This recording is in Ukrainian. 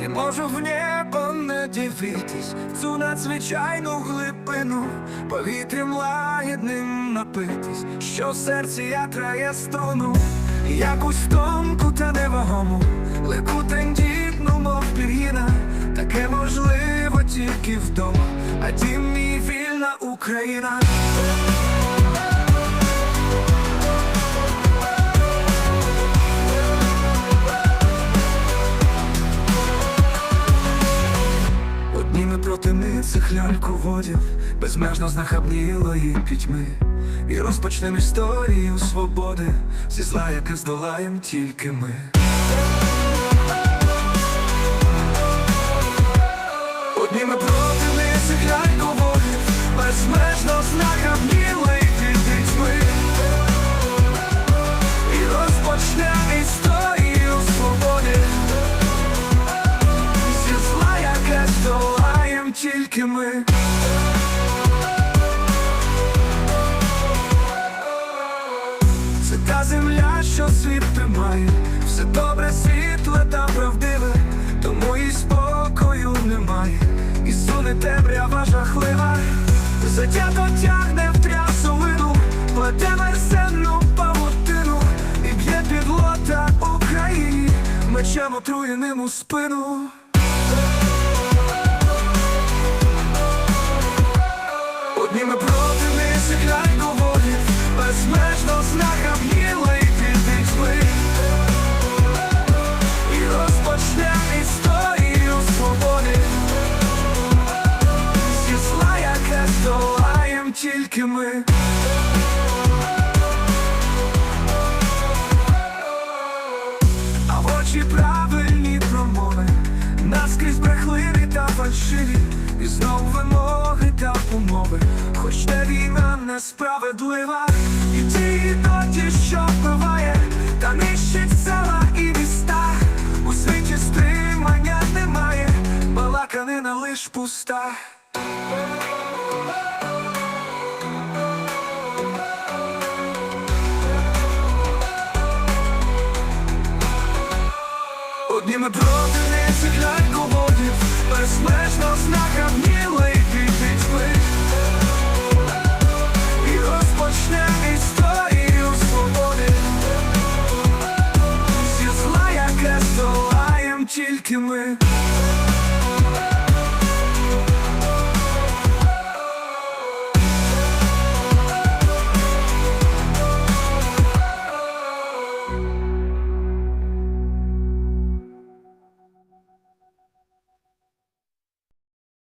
Не можу в небо не дивитись. Цю надзвичайну глибину, повітрям лагідним напитись, що в серці ятрає струну, якусь тонку та невагому, лику тендітну, мов пір'їна, таке можливо тільки вдома, а дім мій вільна Україна. Цих ляльководів Безмежно знахабнілої пітьми. І розпочнем історію свободи Зі зла, яке здолаєм тільки ми тільки ми. Це та земля, що світ тримає. Все добре, світле та правдиве. Тому і спокою немає. І суне темрява жахлива. Затято тягне в трясовину. Плете мерсенну павутину. І б'є підлота Україні Мечем отруєним у спину тільки ми. А очі правильні промови Наскрізь брехливі та фальшиві. І знову вимоги та умови Хоч не війна несправедлива І ті і доті, що вбиває Та нищить села і міста. У світі стримання немає Балаканина лиш пуста Одніми проти них ляльководів Безмежно знахабніли